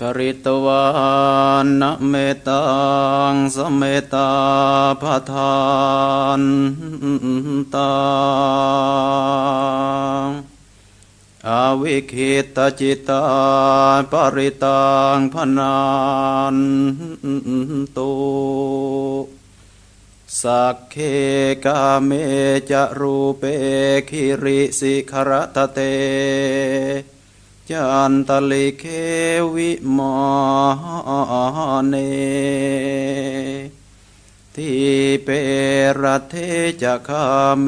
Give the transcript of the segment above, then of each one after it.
ปริตวานนเมตังสเมตตาพทานตังอาวิคิตจิตาปริตังพนันตุสักเคกาเมจะรูเปคิริสิขรตเต จันตลิเควิมานเนทีเปรเทจะคาเม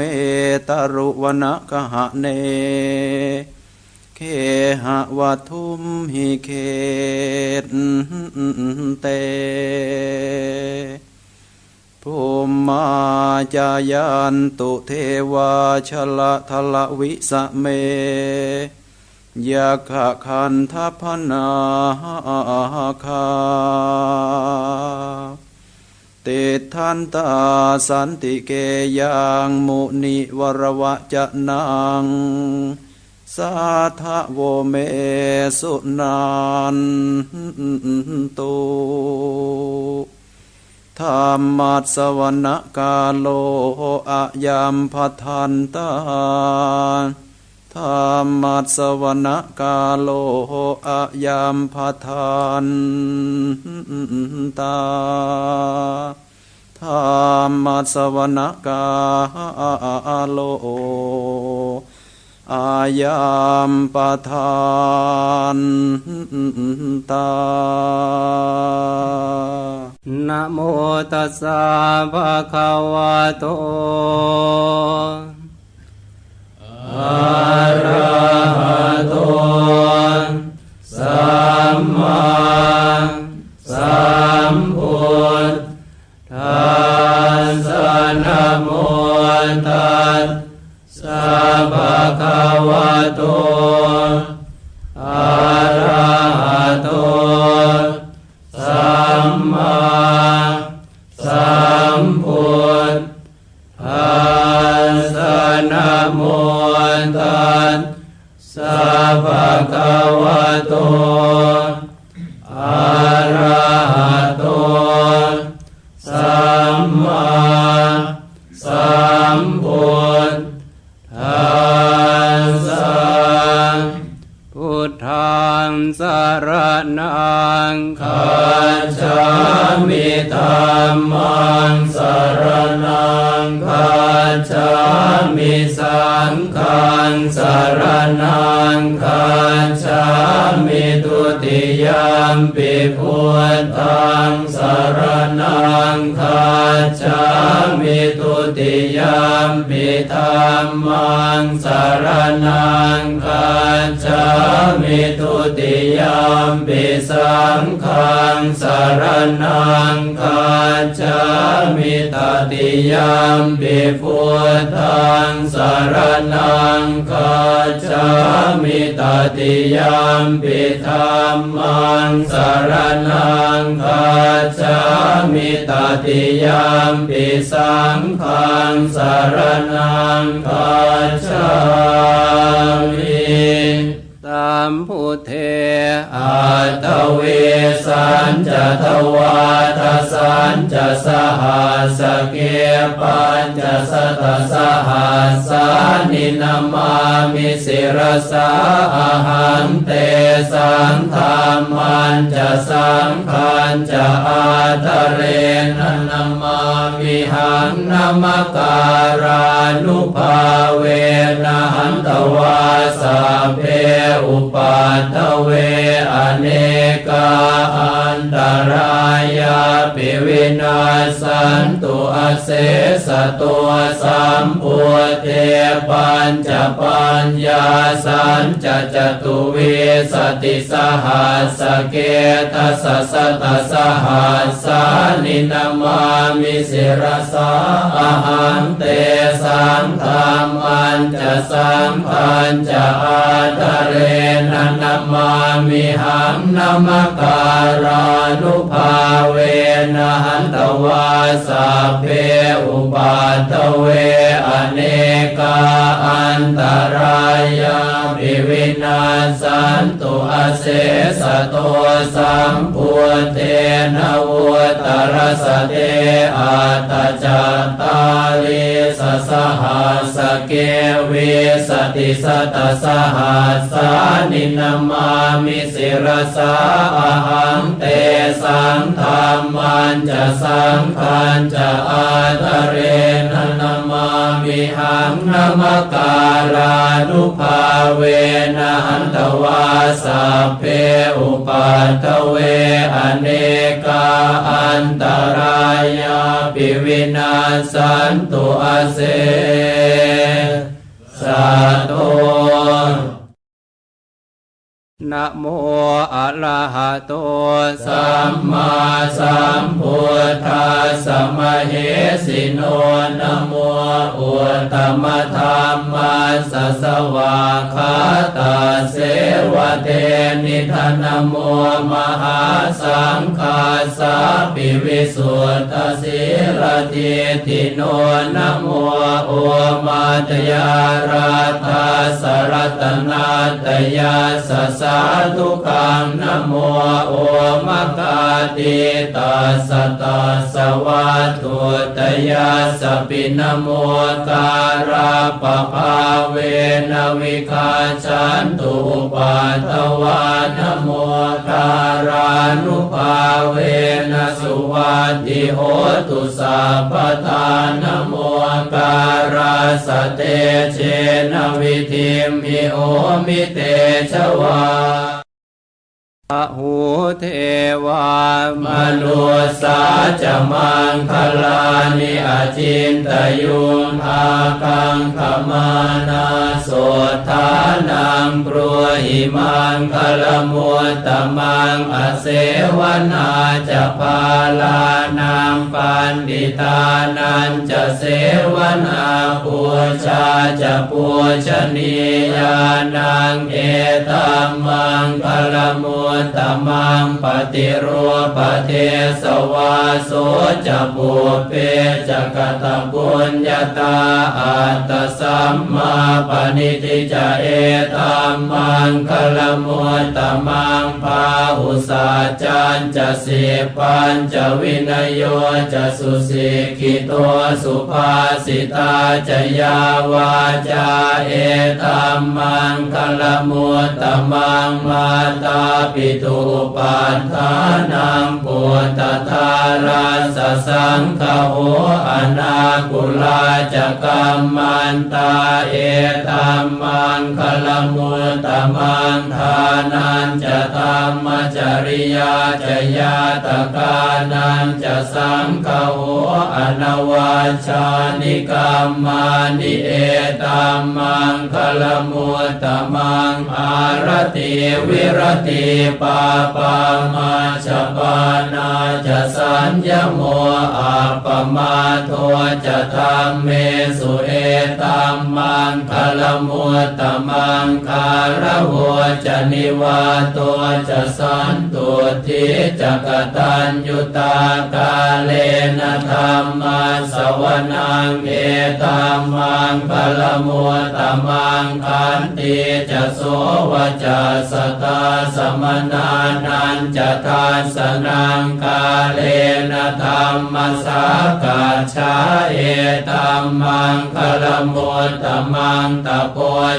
ตรุวนกหะเน เคหะวัทุมหิเคตเตภูมมาจายันตุเทวาชละทละวิสะเม ยาขะคันทัพนาคาติทันตาสันติเกยังมุนิวรวะจะนัง สาทะโวเมสุนันตุธรรมัสสวนกาโลอะยัมพัทันตา ธรรมัสวนกาโลอะยามพทานตาธรรมสสวนกาโลอายามปทานตา นะโมตัสสะภะคะวะโต ภะคะวะโตอะระหะโต ภะคะวะโตอะระหะโต รนังคาจามิตติยามปิธรรมังสารนังคาจามิตติยามปิสังฆังสารนังคาจามิ ตามพุทเทอาตเวสันจะทวาทสันจะสหัสเกปัญจะสตสหัสานินามามิสิรสาอาหันเตสังธรรมันจะสังขันจะอาทะเรนนามามิหังนามการานุภาเวนะหันตวาสาเพอุปัตตเวอเนกาอันตรายา ปิวินาสันตุอเสสตัวสัมปุเทปัญจปัญญาสันจะจตุวิสติสหัสเกทัสสะตสหัสสานินามามิสิรสาอาหันเตสังธรรมันจะสังพันจะอาทะเรนันนามามิหังนามการานุภาเวนะหันตวาสัพเพอุปาทเวอเนกาอันตรายาปิวินาสันตุอเสสะโตสัมพุเทนะวุตรสเตอัตจาตาลี สหัสเกเวสติสตสหัสานินามามิสิรสาอหังเตสังธรรมันจะสังขันจะอาตเรนนามามิหังนามการานุภาเวนะหันตวาสัพเพอุปัตเวอเนกาอันตรายาปิวินาสันตุอาเส สะโต นะโมอะระหะโตสัมมาสัมพุทธัสสะมะเหสิโนนะโมอุตตมะธรรมัสสะสวาคาตาเสวะเทนิทานโมมหาสังฆาสาปิวิสุทธสิรติติโนนะโมโอมาตยาราธาสรัตนาตยาสสาธุกังนโมโอมกาติตัสตัสวะตุตยาสปินโมการาปภาเวนวิคาชันตุปัตวานโมการานุภาเวนสุวัติโหตุสัพพทานโมการาสเตเชนวิธิมิโอมิเตชวาอะ หูเทวามนุสาจะมังคลานิอาจินตยุงอากังขมานาโสธานังปรัวหิมังคลมุตตมังอเสวนาจะพาลานังปันดิตานันจะเสวนาปูชาจะปูชนียานังเอตัมมังคลมุตตมังปฏิรูปเทสวาโสจะบุเปจกตบุญญาตาอัตสัมมาปณิติจะเอตัมมังคลมุตตมังพาหุสาจันจะสิปัญจะวินโยจะสุสิกิโตสุภาสิตาจะยาวาจาเอตัมมังคลมุตตมังมาตาปิตุปัฏฐานังปุตตทาราสสังฆโหอนาคุลาจกัมมันตาเอตัมมังคลมุตมังทานันจะธรรมจริยาจะยาตกานันจะสังฆโหอนวาชานิกรรมานิเอตัมมังคลมุตมังอารติวิรติปาปามาชปานาจะสัญญโมอาปมาโทจะธรรมเมสุเอตัมมังคลมุตตมังคารหัวจะนิวาตัวจะสันตุทิจะกตัญยุตากาเลนะธรรมาสวนังเอตัมมังคลมุตตมังคันติจะโสวจะสตาสมนานันจะทานสนังกาเลนะธรรมสากาชาเอตัมมังคลมุตตมังตะโพ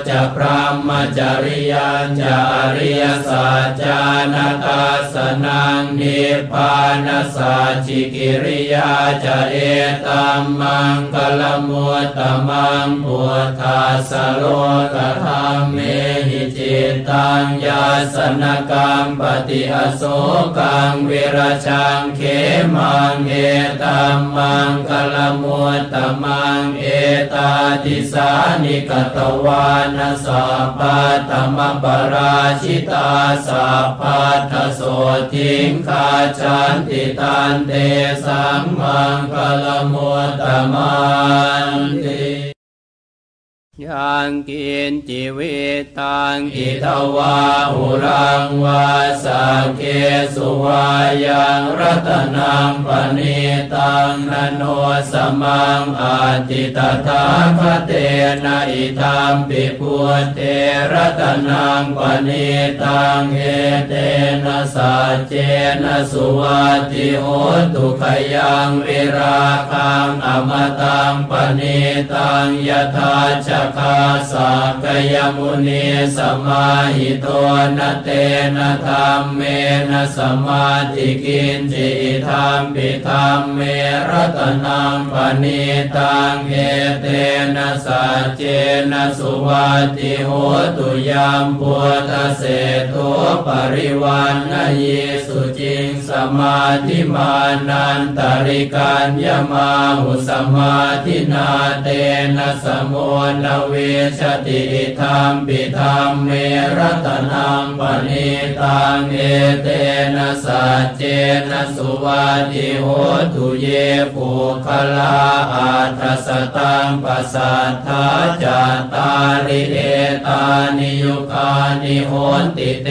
จะพระมจริยันจะอริยสัจจานาตาสนังนิพพานสัจิกิริยาจะเอตัมมังคลมุตตมังพุทธาสโลกธรรมเมหิจิตตังยาสนกรรมปฏิอโศกังเวรชังเขมังเอตัมมังคลมุตตมังเอตาติสานิกตวานาสัพพะธรรมปราชิตาสัพพัทโสทิงคาชันติตันเตสังมังคลมุตตมันติ ยังกินจิวิตังอิทวาหุรังวาสักเคสุวายังรัตนังปณิตังนโนสมังอาติตถาคเตนะอิทัมปิพุเทรัตนังปณิตังเอเตนะสัจเจนะสุวัติโหตุขยังวิราคังอมตังปณิตังยถาชคาสักยมุนีสมาหิโตนะเตนะธรรมเมนะสมาธิกินจิธรรมปิธรรมเมรัตนังปณิตังเอเตนะสัจเจนะสุวัติโหตุยามพุทธเศโทปริวันนะเยสุจิงสมาธิมานันตริกัญญมาหุสมาธินาเตนะสมุนเวชติธรรมปิธรรมเมรัตนังปณิตังเอเตนะสัจเจนะสุวัติโหตุเยปุคลาอัตสตังปัสสัทธาจาตาริเอตานิยุคานิโหติเต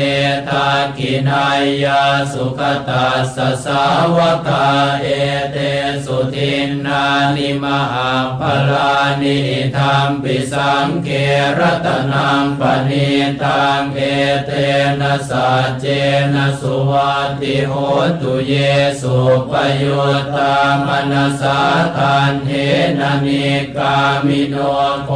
ทากินายาสุขตัสสาวกาเอเตสุทินนานิมหาพลานิธรรมปิสสังเกรตนังปณิตังเอเตนะสัจเจนะสุวัติโหตุเยสุปโยตตามนัสสาทันเทนะนิกามิโนโค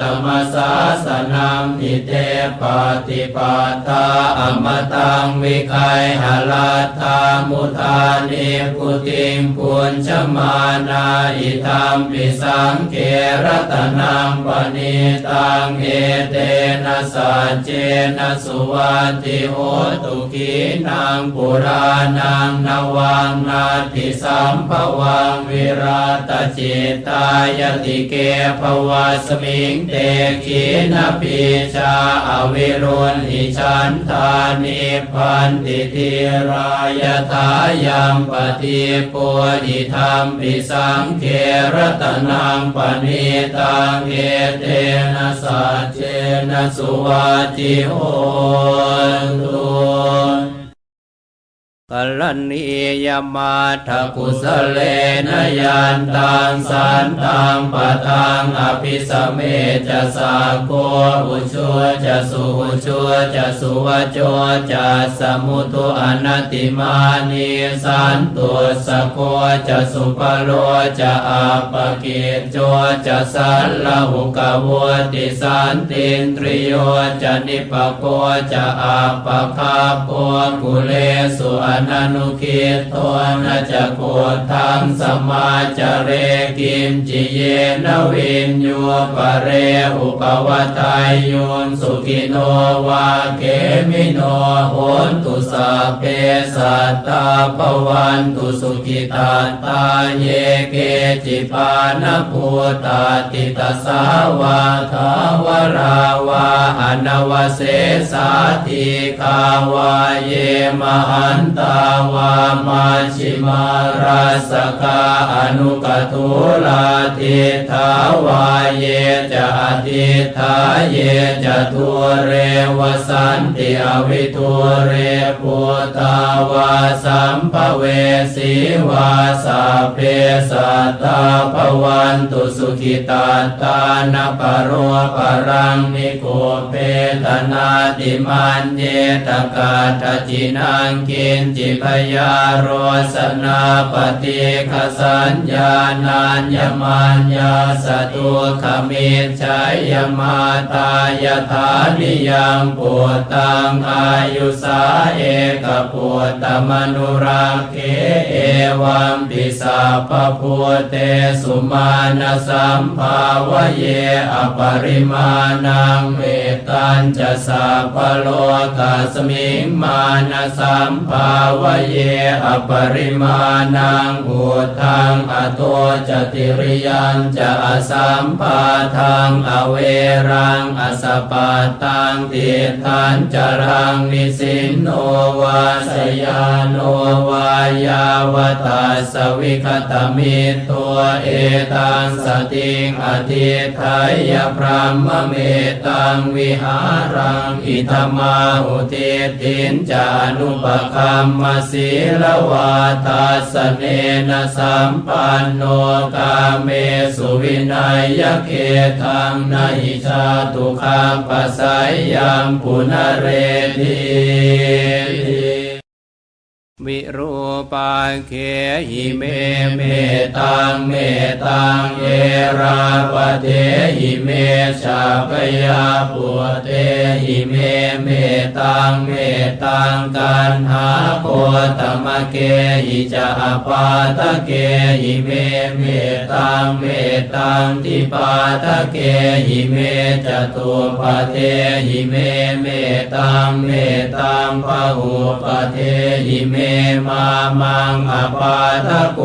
ตมัสสาสนังอิเตปฏิปาตาอมตังวิคัยหลาธามุทานิพุติงปุญชมานาอิธรรมปิสังเกรตนังปณิิตังเอเตนะสัจเจนะสุวัติโหตุกีนังปุรานังนวังนาทิสัมภวังวิราตจิตตายติเกภวะสมิงเตขีนปิชาอวิรุณหิชันธานิพันติทิรายทายังปฏิปุหิธรรมปิสังเกรตนังปณิตังเอเตนะสัจเจนะสุวัติโหตุ กัลนียมาทกุสเลนยันตังสันตังปะทังอภิสเมจะสาโกอุชัวจะสุอุชัวจะสุวโจจะสมุตุอนัตติมานิสันตุสโกจะสุปโลจะอาปกิจโจจะสัลลหุกวติสันตินตริโยจะนิปโกจะอาปคาโปกุเลสุอนันุคิตโนจะโกทังสมาจเรกิมจิเยนวินโยปะเรอุปวัตายโยนสุขิโนวาเกมิโนโหนตุสัพเพสัตตาภวันตุสุขิตาตาเยเกจิปานภูตาติตสาวาทาวราวาอนวเสสาธิคาวาเยมหันตาาวามาชิมาราสกาอนุกตุลาทิทาวาเยจะอธิทาเยจะทุเรวสันติอวิทุเรปุตาวาสัมภเวสีวาสาเพสัตตาภวันตุสุขิตาตานปโรปรังนิโกเปตนาติมันเยตกาตจินังกินจิพยาโรสนาปฏิคสัญญานัญญมัญญาสตุขมิชัยยมาตายธานิยังปุตตังอายุสาเอกปุตตมนุรักเขเอวัมปิสัพพพุเตสุมาณสัมภาวะเยอปริมาณังเวตัญจะสัพพโลกัสมิงมาณสัมภาวเยอปริมาณังอุทังอโตจติริยันจะอสัมปาทังอเวรังอสปาตังติทันจรังนิสินโนวาสยานโนวายาวตาสวิคตมิตัวเอตังสติงอธิไทยพรหมเมตังวิหารังอิธมาอุทิตินจานุปคัมมสีลวาตาสเนนะสัมปันโนกาเมสุวินัยยเกทังนหิชาตุคังปัสสยยังปุนเรที วิรูปังเคหิเมเมตังเมตังเอราปเทหิเมชาปยาปุเตหิเมเมตังเมตังกันหาโคตมะเกหิจาปาตะเกหิเมเมตังเมตังทิปาตะเกหิเมจตุปเทหิเมเมตังเมตังพะหุปเทหิเมมามังอปาทะโก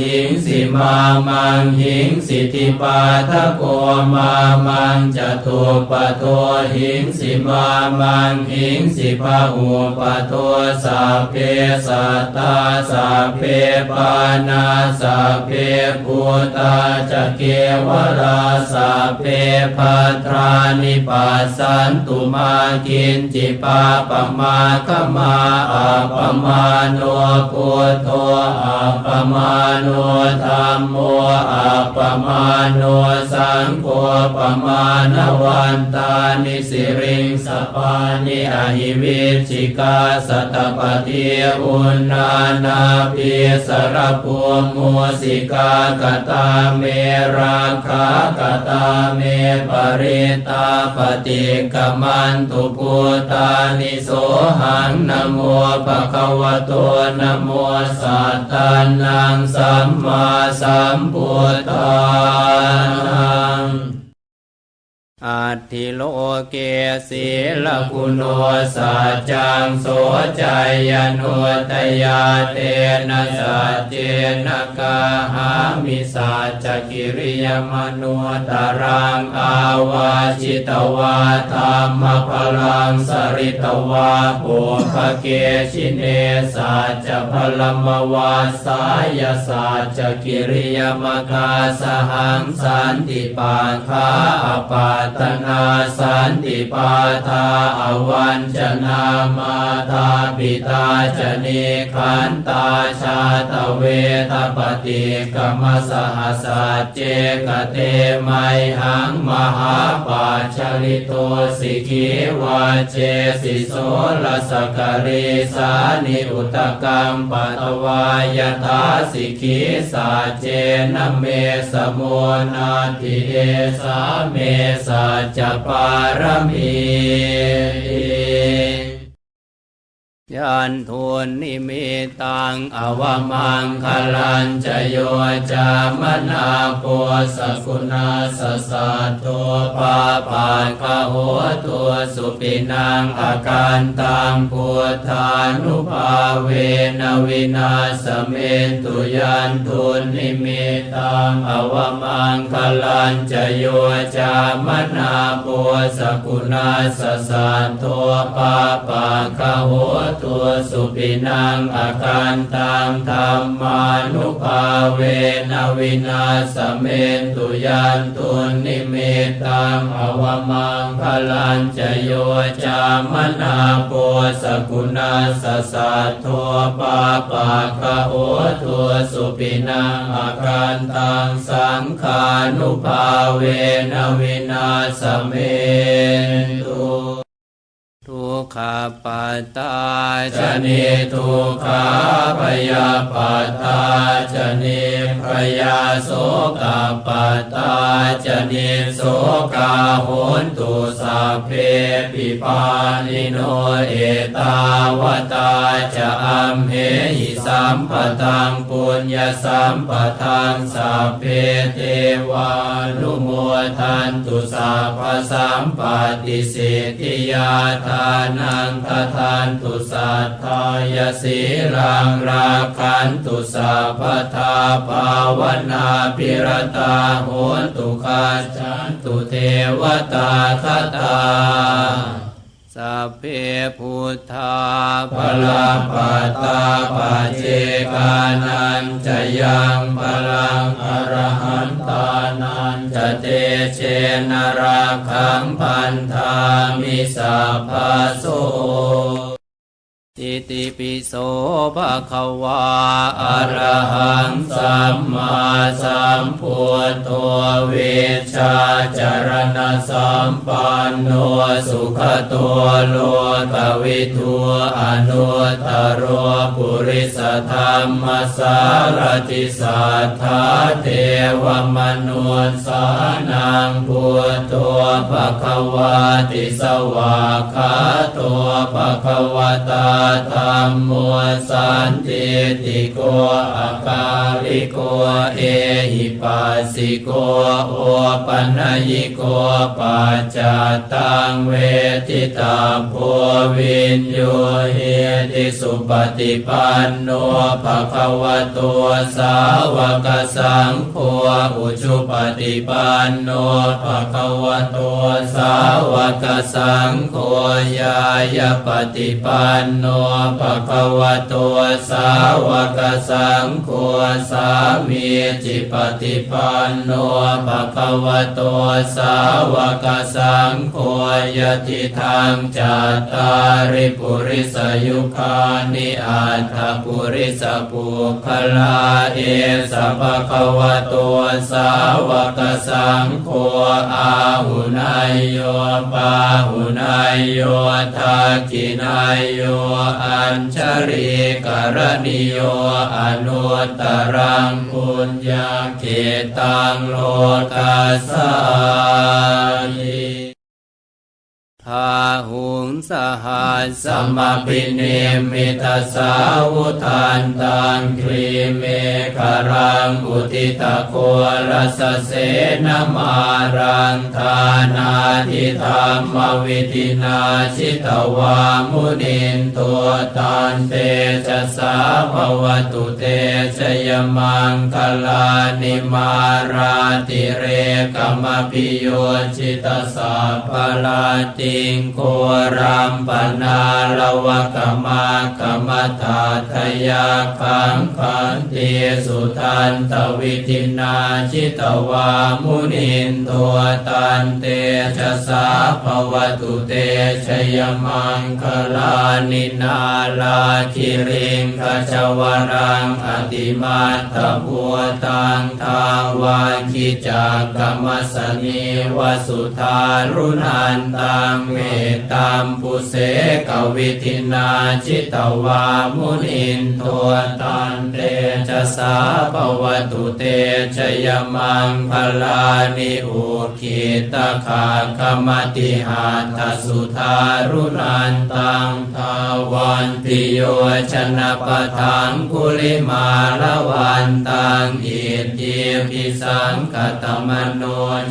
หิงสิมามังหิงสิทิปาทะโกมามังจตุปะโทหิงสิมามังหิงสิพะหุปะโทสัพเพสัตตาสัพเพปานาสัพเพภูตาจะเกวราสัพเพพัทรานิปัสสันตุมากินจิปาปมาคมาอาปมาโนพุทโธอาปมาโนธรรมโมอาปมาโนสังโฆปมาณวันตานิสิริงสปานิอหิวิชิกาสัตปฏิอุณนานาปิสรภูมุสิกากตาเมราคากตาเมปริตาปฏิกมันตุพุตานิโสหังนโมภะคะวะโตนโมสัตตานังสัมมาสัมพุทธานัง อัตถิโลเกศีลกุโนสัจจังโสจายโนตยาเตนะสัจเจนะกาหามิสัจกิริยมนุตรังอาวาจิตวาธรรมพลังสริตวาปุภเกชิเนสัจพลมวาสายสัจจกิริยมกาสหังสันติปาคาอปาตนาสันติปาทาอวันจนามาตาปิตาจเนขันตาชาตเวทปฏิกรรมสหสัจเจกเตไมหังมหาปาชลิโตสิกิวาเจสิโสลสกริสานิอุตกรรมปตวายทาสิกิสาเจนเมสมุนาทิเอสาเมสจปารมี ยันทุนนิมิตังอวมังคลันจโยจามนาปัวสกุณาสสัตตัวปาปานคหัวตัวสุปินังอาการตังพุทานุภาเวนวินาสเมนตุยันทุนนิมิตังอวมังคลันจโยจามนาปัวสกุณาสสัตตัวปาปานคหัวตัวสุปินังอาการตังธรรมานุภาเวนวินาสเมนตุยันตุนิเมตังอวมังคลันจโยจามนาโปสกุณาสสัทโทปาปาคะโอทัวสุปินังอาการตังสังขานุภาเวนวินาสเมนตุ ทุกขปัตตาชนิทุกขาพยาปัตตาชนิพยาโสกาปัตตาชนิโสกาโหนตุสัพเพปิปานิโนเอตาวตาจะอัมเหหิสัมปตังปุญญสัมปทังสัพเพเทวานุโมทันตุสัพพสัมปติสิทธิยาธานังททานตุสัทายสีรังราคันตุสัพพทาภาวนาปิรตาโหตุคาจันตุเทวตาคตา สัพเพพุทธาภลาปัตตาปัจเจกานันจะยังพลังอรหันตานันจะเตเชนราคังพันธามิสัพพะโส อิติปิโสภะคะวาอะระหังสัมมาสัมพุทโธเวชชาจารณสัมปันโนสุขตัวโลกวิทูอนุตตรโรปุริสธรรมสารติสัทธาเทวมนุสสานังพุทโธภะคะวาติสวากขาโตภะคะวตาธรรมโมสันติติโกอาคาลิโกเอหิปัสสิโกโอปัญญิโกปัจจตังเวทิตาโพวินโยเฮติสุปฏิปันโนภะคะวะโตสาวกสังโฆอุชุปฏิปันโนภะคะวะโตสาวกสังโฆยายปฏิปันโนภะคะวะโตสาวกสังโฆสามีจิปฏิปันโนภะคะวะโตสาวกสังโฆยติทางจัตตาริปุริสยุคานิอัตถปุริสปุคลาเอสัพพะวะโตสาวกสังโฆอาหุนายโยปาหุนายโยทักขินายโยอัญชริกรณิโยอนุตตรังปุญญาเกตังโลกัสสานิ พาหุงสหัสสมปิเนมิตาสาวุทานตังครีเมฆรังอุทิตะโครสเสนมารังทานาทิธรรมวิธินาชิตวามุนินตัวตันเตจะสาภวตุเตชยมังคลานิมาราติเรกมพิโยชิตสาพลาติงโครัมปนาลวะกมากมตาทยาคังคันเตสุทันตวิธินาชิตวามุนินตัวตันเตชะสาภวตุเตชยมังคลานินาลาคิริงขจวรังอติมาตพัวตังทาวาคิจากกรรมสนีวสุธารุนันตังเมตตามปุเสกวิธินาชิตวามุนินตัวตันเตชะสาภวตุเตชยมังคลานิอุคิตาคาคมติหาทสุธารุนันตังทาวันติโยชนะปทังกุลิมาละวันตังอิทิปิสังกตมโน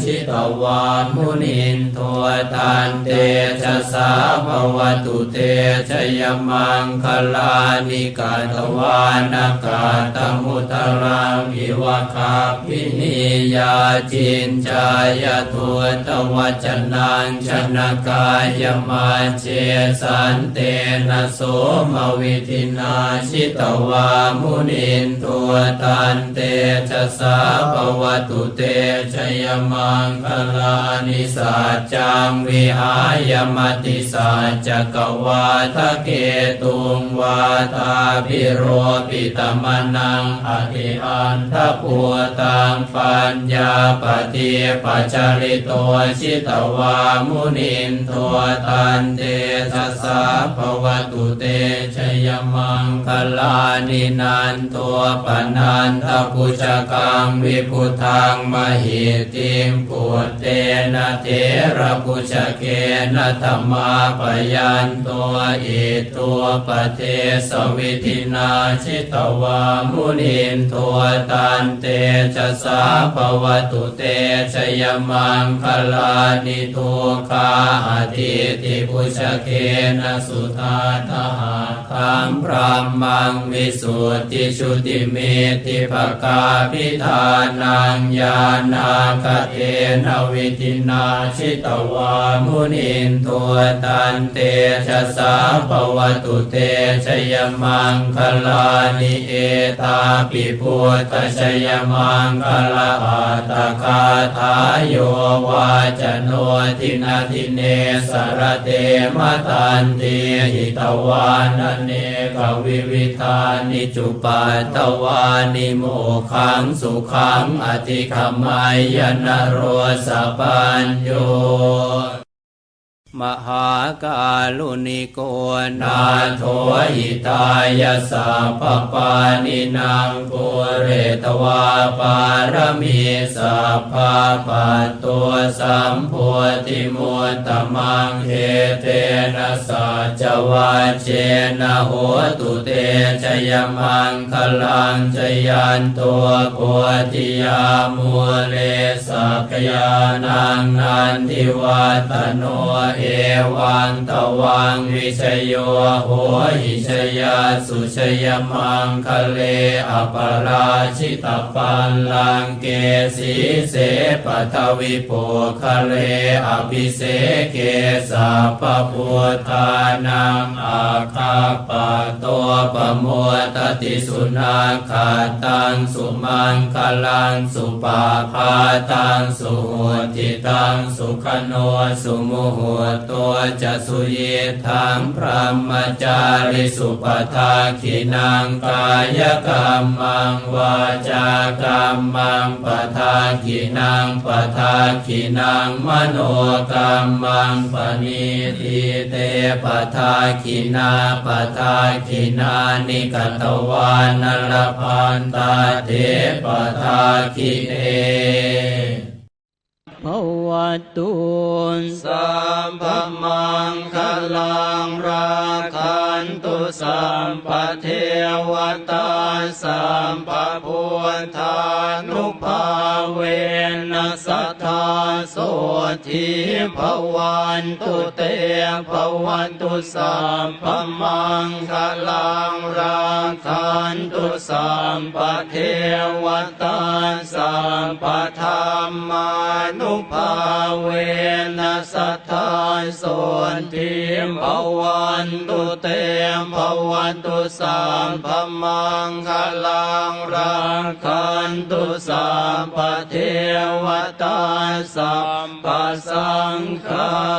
ชิตวามุนินตัวตันเตชะสาภวตุเตชยมังคลานิกาตวานากาตมุตรังอิวะคาพินิยาจินจายตุตวัจนังชนกายมาเจสันเตนะโสมวิธินาชิตวามุนินตัวตันเตชะสาภวตุเตชยมังคลานิสัจจังวิหาายมติสัจจกวาทะเกตุงวาทาพิโรปิตมนังอธิอันทปัวตังปัญญาปฏิปัจจริโตชิตวามุนินตัวตันเตชะสาภวตุเตชยมังคลานินันตัวปนันทปุจกังวิพุทังมหิติมปุตเตนะเทระปุจเกนะธรรมาปยันตัวอิตัวปเทสวิธินาชิตวามุนินตัวตันเตชะสาภวตุเตชยมังคลานิทุคาอาทิติปุชเคนะสุธาทหาคังพรามังวิสุทธิชุติเมติภกาพิธานังญาณาคเทนวิธินาชิตวามุนินตัวตันเตชะสาภวตุเตชยมังคลานิเอตาปิพุทธชยมังคลาอัตคาทายโยวาจโนทินาทิเนสรเตมตันติหิตวานเนกวิวิธานิจุปัตตวานิโมขังสุขังอธิขมายนโรสปัญโย มหากาลุนิโกนาโทหิตายาสัพพปานินางปุเรตวาปารมีสัพพะปัตตัวสัมโพธิมุตตมังเฮเทนะสัจวัจเจนะโหตุเตชยมังคลังชยันตัวโพธิยามุเลสักยานังนันทิวัตโนเอวังตวังวิชโยโหหิชยาสุชยมังคะเลอปราชิตปันลังเกสีเสปทวิโปคะเลอภิเสเกสัพพุทธานังอาคาปะตัวปะโมตติสุนาคาตังสุมังคลังสุปาพาตังสุโหติตังสุขโนสุโมโหตัวจะสุเยทังพระมจาริสุปทาขินังกายกรรมังวาจากรรมังปทาขินังปทาขินังมโนกรรมังปณิทิเตปทาขินาปทาขินานิกตวานรพันตาเทปทาขิเน ภวตุนสัมปมังคลังราคันตุสัมปเทวตาสัมปพุทธานุภาเวนัสทธา โสทิภวันตุเตภวันตุสัมปมังคลังราคันตุสัมปเทวตาสัมปธรรมานุภาเวนัสทาโสทิภวันตุเตภวันตุสัมปมังคลังราคันตุสัมปเทวตาสัมปสังฆา